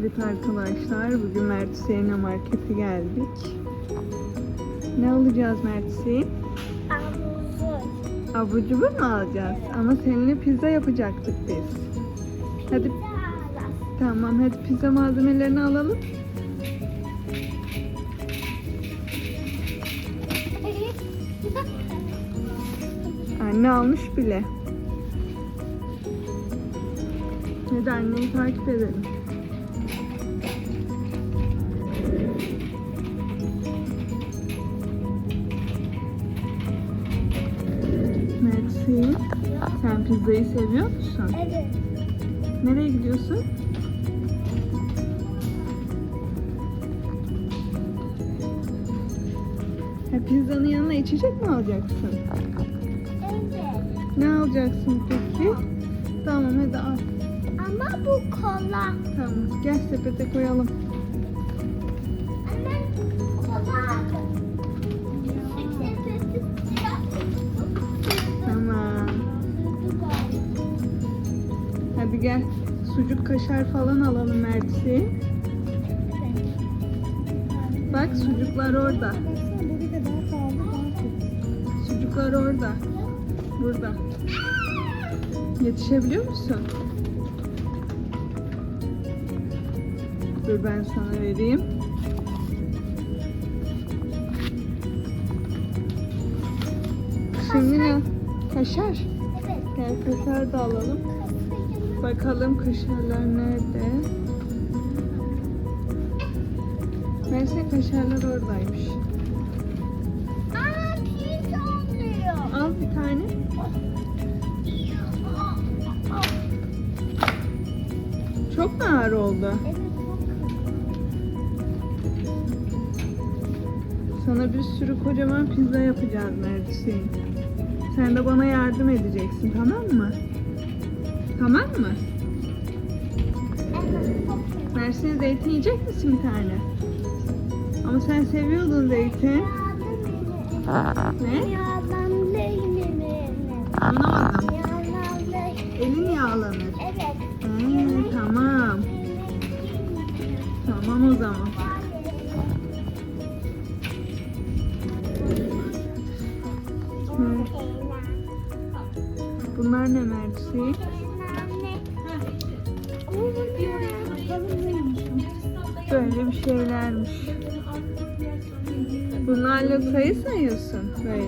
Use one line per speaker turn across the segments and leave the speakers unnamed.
Evet arkadaşlar bugün Mert Hüseyin'e markete geldik. Ne alacağız Mert Hüseyin?
Avuzu.
Abur cubur mu alacağız? Ama seninle pizza yapacaktık biz. Hadi tamam hadi pizza malzemelerini alalım. Anne almış bile. Hadi anneyi takip edelim. Sen pizzayı seviyor musun?
Evet.
Nereye gidiyorsun? Ha, pizzanın yanına içecek mi alacaksın?
Evet.
Ne alacaksın peki? Tamam hadi al.
Ama bu kola.
Tamam gel sepete koyalım. Hadi gel. Sucuk kaşar falan alalım Mert'i. Bak sucuklar orada. Sucuklar orada. Burada. Yetişebiliyor musun? Dur ben sana vereyim. Şimdi ne? Kaşar.
Evet.
Gel kaşar da alalım. Bakalım kaşarlar nerede? Neyse kaşarlar oradaymış.
Aa, pizza oluyor.
Al bir tane. Çok mu ağır oldu?
Evet,
Sana bir sürü kocaman pizza yapacağız Mert Hüseyin. Sen de bana yardım edeceksin tamam mı? Tamam mı? Mert Hüseyin zeytin yiyecek misin bir tane? Ama sen seviyordun zeytin. Ne? Anlamadım. Elin yağlanır.
Evet.
He, tamam. Tamam o zaman. Bunlar ne Hüseyin? Böyle bir şeylermiş. Bunlarla sayı sayıyorsun böyle.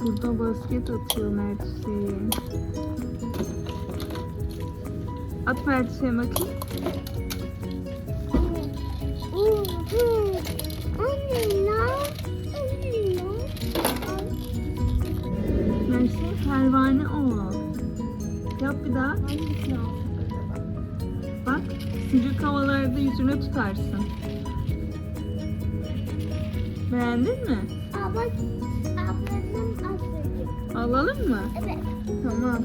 Burada basket atıyor Mert Hüseyin. At Mert Hüseyin bakayım. Mert Hüseyin pervane o. Yap bir daha. Bak sıcak havalarda yüzüne tutarsın. Beğendin mi? Alalım mı?
Evet.
Tamam.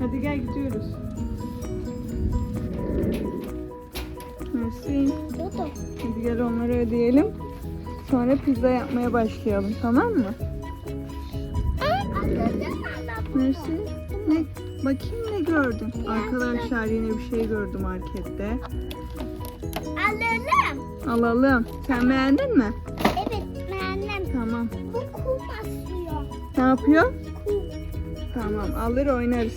Hadi gel gidiyoruz. Mersi. Hadi gel onları ödeyelim. Sonra pizza yapmaya başlayalım tamam mı? Mersi. Ne? Bakayım ne gördün? Arkadaşlar yine bir şey gördüm markette.
Alalım.
Alalım. Sen beğendin mi?
Evet beğendim.
Tamam.
Bu kum basıyor.
Ne yapıyor?
Kum.
Tamam alır oynarız.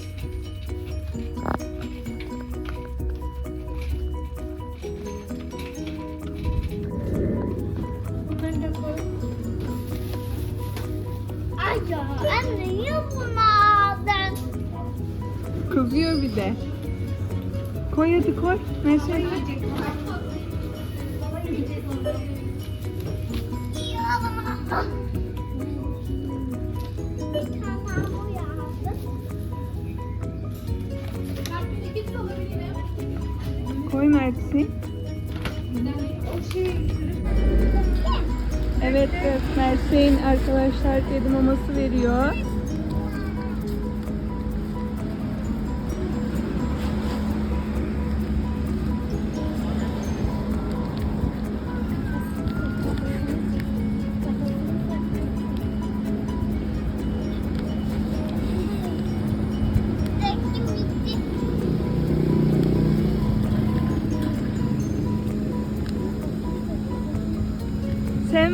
Kızıyor bir de. Koy hadi koy.
Aldım.
koy Mert'i. Evet, evet. Mert'in arkadaşlar kedi maması veriyor.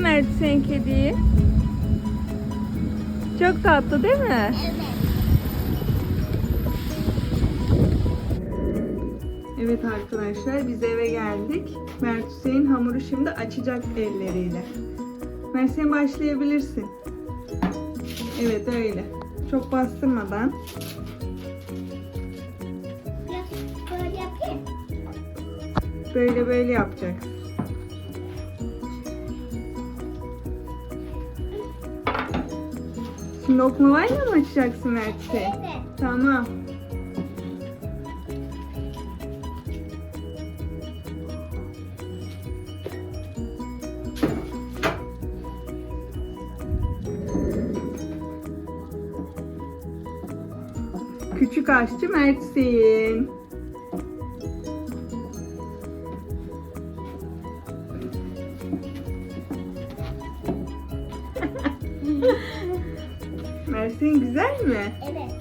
Mert Hüseyin kediyi? Çok tatlı değil mi?
Evet.
Evet arkadaşlar biz eve geldik. Mert Hüseyin hamuru şimdi açacak elleriyle. Mert Hüseyin başlayabilirsin. Evet öyle. Çok bastırmadan.
Böyle
böyle yapacaksın. Şimdi oklavayla mı açacaksın Mert Hüseyin?
Evet.
Tamam. Küçük aşçı Mert'sin. Mert'sin güzel mi?
Evet.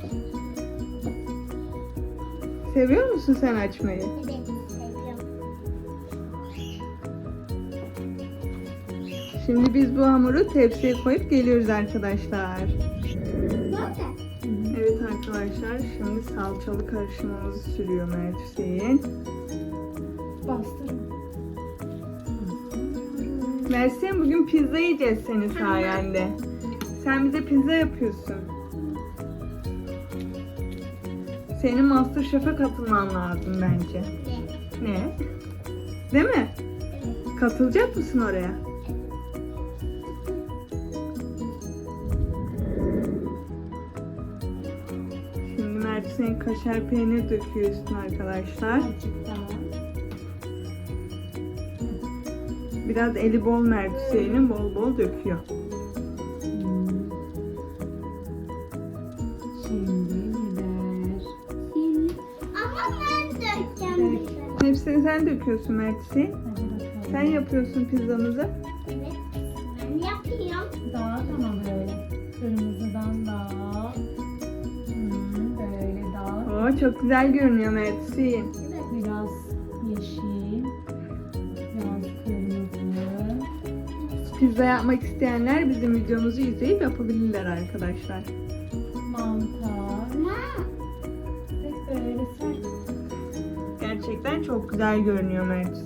Seviyor musun sen açmayı?
Evet. Seviyorum.
Şimdi biz bu hamuru tepsiye koyup geliyoruz arkadaşlar.
Nerede?
Evet arkadaşlar şimdi salçalı karışımımızı sürüyor Mert Hüseyin.
Bastırma.
Mert Hüseyin bugün pizza yiyeceğiz senin sayende. Sen bize pizza yapıyorsun. Senin Masterchef'e katılman lazım bence.
Ne?
Ne? Değil mi?
Evet.
Katılacak mısın oraya? Şimdi Mert Hüseyin kaşar peynir döküyor üstüne arkadaşlar. Biraz eli bol Mert Hüseyin'in bol bol döküyor. Sen döküyorsun Mert Hüseyin.
Hadi bakalım.
Sen yapıyorsun pizzamızı.
Evet. Ben yapıyorum.
Dağıt ama böyle. Kırmızıdan dağıt. Hmm, böyle dağıt.
Oo, çok güzel görünüyor Mert Hüseyin.
Evet.
Biraz yeşil. Biraz kırmızı.
Pizza yapmak isteyenler bizim videomuzu izleyip yapabilirler arkadaşlar.
Mantar. Ve böyle sert.
Gerçekten çok güzel görünüyor Mert.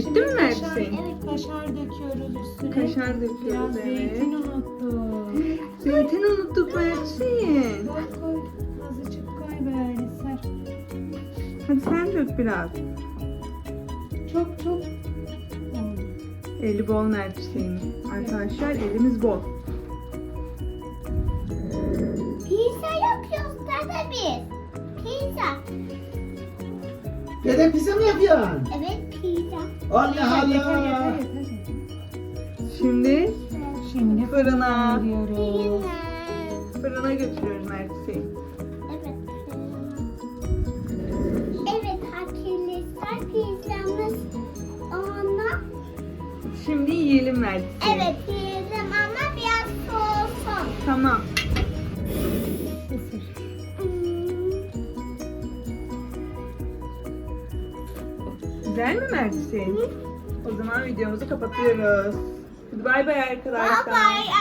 Okey.
Bitti
Şimdi
mi
kaşar-
Hüseyin?
Evet, kaşar döküyoruz üstüne.
Kaşar
Biraz
döküyoruz evet.
zeytin unuttuk.
Zeytin unuttuk Mert Hüseyin.
Koy koy. Azıcık koy böyle ser.
Hadi sen dök biraz.
Çok çok.
Eli bol Hüseyin'in. Arkadaşlar elimiz bol.
Pizza yapıyoruz dede biz. Pizza.
Dede pizza mı yapıyorsun?
Evet.
Allah Allah.
Şimdi
Şimdi
Fırına.
veriyoruz.
fırına götürüyoruz Mert Hüseyin.
Evet. Evet arkadaşlar pizzamız ona.
Şimdi yiyelim Mert Hüseyin.
Evet yiyelim ama biraz soğusun.
Tamam. Güzel mi Mert Hüseyin? O zaman videomuzu kapatıyoruz. Hadi bay bay
Bye
arkadaşlar.
bye